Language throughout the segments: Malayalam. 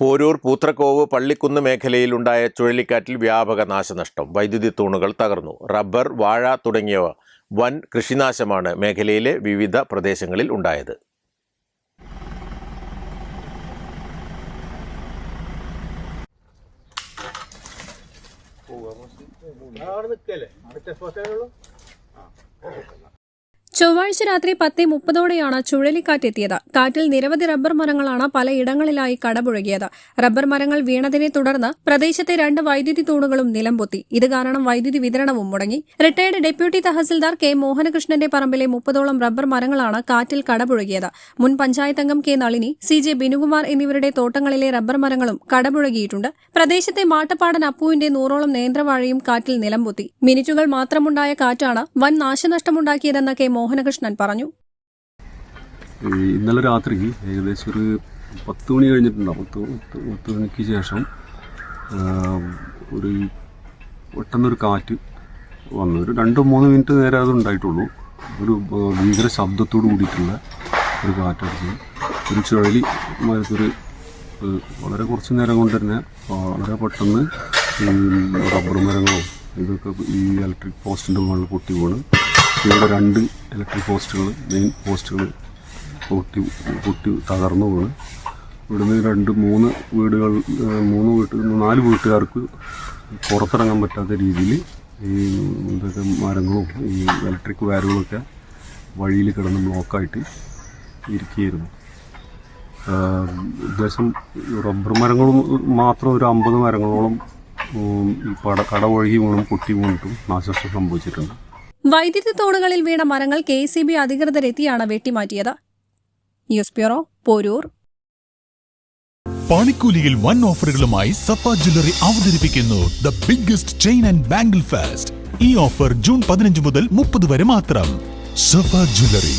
പോരൂർ പൂത്രക്കോവ് പള്ളിക്കുന്ന് മേഖലയിലുണ്ടായ ചുഴലിക്കാറ്റിൽ വ്യാപക നാശനഷ്ടം. വൈദ്യുതി തൂണുകൾ തകർന്നു. റബ്ബർ വാഴ തുടങ്ങിയവ വൻ കൃഷിനാശമാണ് മേഖലയിലെ വിവിധ പ്രദേശങ്ങളിൽ ഉണ്ടായത്. ചൊവ്വാഴ്ച രാത്രി പത്തേ മുപ്പതോടെയാണ് ചുഴലിക്കാറ്റെത്തിയത് കാറ്റിൽ നിരവധി റബ്ബർ മരങ്ങളാണ് പലയിടങ്ങളിലായി കടപുഴകിയത്. റബ്ബർ മരങ്ങൾ വീണതിനെ തുടർന്ന് പ്രദേശത്തെ രണ്ട് വൈദ്യുതി തൂണുകളും നിലംപൊത്തി. ഇത് കാരണം വൈദ്യുതി വിതരണവും മുടങ്ങി. റിട്ടയർഡ് ഡെപ്യൂട്ടി തഹസിൽദാർ കെ മോഹനകൃഷ്ണന്റെ പറമ്പിലെ മുപ്പതോളം റബ്ബർ മരങ്ങളാണ് കാറ്റിൽ കടപുഴകിയത്. മുൻ പഞ്ചായത്ത് അംഗം K Nalini C J Binukumar എന്നിവരുടെ തോട്ടങ്ങളിലെ റബ്ബർ മരങ്ങളും കടപുഴകിയിട്ടുണ്ട്. പ്രദേശത്തെ മാട്ടപ്പാടൻ അപ്പുവിന്റെ നൂറോളം നേന്ത്രവാഴയും കാറ്റിൽ നിലംപൊത്തി. മിനിറ്റുകൾ മാത്രമുണ്ടായ കാറ്റാണ് വൻ നാശനഷ്ടമുണ്ടാക്കിയതെന്ന് കെ മോഹനകൃഷ്ണൻ പറഞ്ഞു. ഇന്നലെ രാത്രി ഏകദേശം ഒരു പത്ത് മണി കഴിഞ്ഞിട്ടുണ്ടാവും. പത്ത് മണിക്ക് ശേഷം ഒരു പെട്ടെന്നൊരു കാറ്റ് വന്നു. ഒരു രണ്ട് മൂന്ന് മിനിറ്റ് നേരം അത് ഉണ്ടായിട്ടുള്ളൂ. ഒരു ഭീകര ശബ്ദത്തോട് കൂടിയിട്ടുള്ള ഒരു കാറ്റടിച്ച്. ഒരു ചുഴലി മരത്തൊരു വളരെ കുറച്ച് നേരം കൊണ്ട് തന്നെ വളരെ പെട്ടെന്ന് റബ്ബർ മരങ്ങളും ഇതൊക്കെ ഈ ഇലക്ട്രിക് പോസ്റ്റിന്റെ മുകളിൽ പൊട്ടി വീണ്. ഇവിടെ രണ്ട് ഇലക്ട്രിക് പോസ്റ്റുകൾ മെയിൻ പോസ്റ്റുകൾ പൊട്ടി പൊട്ടി തകർന്നു വീണ് ഇവിടുന്ന് രണ്ട് മൂന്ന് വീടുകൾ മൂന്ന് വീട്ട് നാല് വീട്ടുകാർക്ക് പുറത്തിറങ്ങാൻ പറ്റാത്ത രീതിയിൽ ഈ ഇതൊക്കെ മരങ്ങളും ഈ ഇലക്ട്രിക് വയറുകളൊക്കെ വഴിയിൽ കിടന്ന് ബ്ലോക്കായിട്ട് ഇരിക്കുകയായിരുന്നു. ഉദ്ദേശം റബ്ബർ മരങ്ങളും മാത്രം ഒരു അമ്പത് മരങ്ങളോളം ഈ പട കട ഒഴുകി വീണും പൊട്ടി വീണിട്ടും നാശനഷ്ടം സംഭവിച്ചിട്ടുണ്ട്. വൈദ്യുതി തോടുകളിൽ വീണ മരങ്ങൾ കെ സി ബി അധികൃതരെത്തിയാണ് വെട്ടിമാറ്റിയത്. News bureau Poroor. പണിക്കൂലിയിൽ വൻ ഓഫറുകളുമായി സഫ ജ്വല്ലറി അവതരിപ്പിക്കുന്നു the biggest chain and bangle fest. ഈ ഓഫർ ജൂൺ പതിനഞ്ച് മുതൽ മുപ്പത് വരെ മാത്രം. Safa jewellery.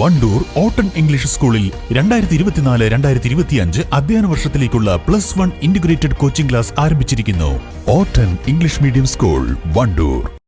Wandoor Otton English സ്കൂളിൽ രണ്ടായിരത്തി ഇരുപത്തിനാല് രണ്ടായിരത്തി ഇരുപത്തിയഞ്ച് അധ്യയന വർഷത്തിലേക്കുള്ള plus one integrated coaching class ആരംഭിച്ചിരിക്കുന്നു. Otton English medium school Wandoor.